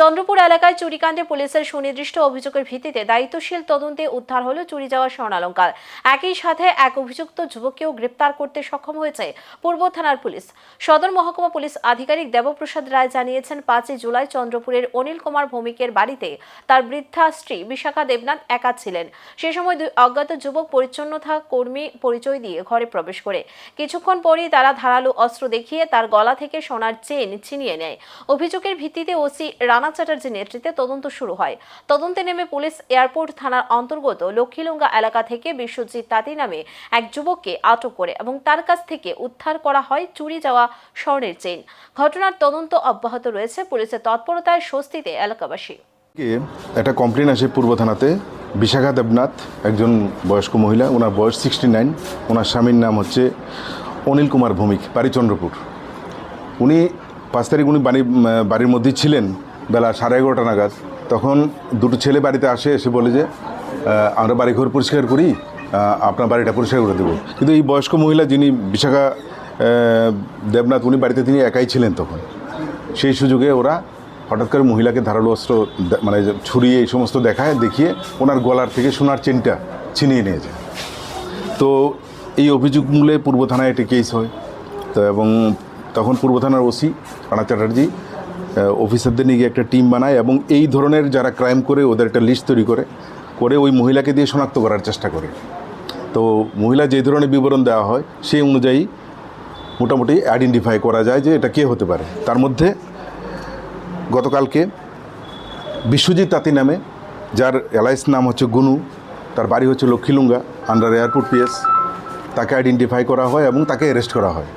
চন্দ্রপুর এলাকায় চুরিকাণ্ডে পুলিশের সুনির্দিষ্ট অভিযোগের ভিত্তিতে দায়িত্বশীল তদন্তে উদ্ধার হলো চুরি যাওয়া স্বর্ণালঙ্কার। একই সাথে এক অভিযুক্ত যুবককেও গ্রেপ্তার করতে সক্ষম হয়েছে পূর্ব থানার পুলিশ। সদর মহকুমা পুলিশ আধিকারিক দেবপ্রসাদ রায় জানিয়েছেন, পাঁচই জুলাই চন্দ্রপুরের অনিল কুমার ভৌমিকের বাড়িতে তার বৃদ্ধা স্ত্রী বিশাখা দেবনাথ একা ছিলেন। সে সময় দুই অজ্ঞাত যুবক পরিচ্ছন্নতা কর্মী পরিচয় দিয়ে ঘরে প্রবেশ করে। কিছুক্ষণ পরই তারা ধারালো অস্ত্র দেখিয়ে তার গলা থেকে সোনার চেন ছিনিয়ে নেয়। অভিযোগের ভিত্তিতে ওসি রানা চ্যাটার্জির নেতৃত্বে তদন্ত শুরু হয়। তদন্তে নেমে পুলিশ এয়ারপোর্ট থানার অন্তর্গত লক্ষ্মীলঙ্গা এলাকা থেকে বিশ্বজিৎ তাঁতি নামে এক যুবককে আটক করে এবং তার কাছ থেকে উদ্ধার করা হয় চুরি যাওয়া স্বর্ণের চেন ঘটনার তদন্ত অব্যাহত রয়েছে পুলিশের তৎপরতায় স্বস্তিতে এলাকাবাসী। একটা কমপ্লেন আসে পূর্ব থানাতে। বিশাখা দেবনাথ, একজন বয়স্ক মহিলা, ওনার বয়স সিক্সটি নাইন ওনার স্বামীর নাম হচ্ছে অনিল কুমার ভৌমিক বাড়ি চন্দ্রপুর উনি পাঁচ তারিখ উনি বাড়ি বাড়ির মধ্যেই ছিলেন। বেলা সাড়ে এগারোটা নাগাদ, তখন দুটো ছেলে বাড়িতে আসে, এসে বলে যে আমরা বাড়ি ঘর পরিষ্কার করি আপনার বাড়িটা পরিষ্কার করে দেবো। কিন্তু এই বয়স্ক মহিলা যিনি বিশাখা দেবনাথ, উনি বাড়িতে তিনি একাই ছিলেন তখন। সেই সুযোগে ওরা হঠাৎ করে মহিলাকে ধারালো অস্ত্র মানে ছুরিয়ে এই সমস্ত দেখায়, দেখিয়ে ওনার গলার থেকে সোনার চেনটা ছিনিয়ে নিয়ে যায়। তো এই অভিযোগ মূলে পূর্ব থানায় একটি কেস হয়। তো এবং তখন পূর্ব থানার ওসি রানা চ্যাটার্জি অফিসারদের নিয়ে একটা টিম বানায় এবং এই ধরনের যারা ক্রাইম করে, ওদের একটা লিস্ট তৈরি করে করে ওই মহিলাকে দিয়ে শনাক্ত করার চেষ্টা করে। তো মহিলা যে ধরনের বিবরণ দেওয়া হয়, সেই অনুযায়ী মোটামুটি আইডেন্টিফাই করা যায় যে এটা কে হতে পারে। তার মধ্যে গতকালকে বিশ্বজিৎ তাঁতি নামে, যার এলআইস নাম হচ্ছে গুনু, তার বাড়ি হচ্ছে Lakshmilunga under airport P S তাকে আইডেন্টিফাই করা হয় এবং তাকে অ্যারেস্ট করা হয়।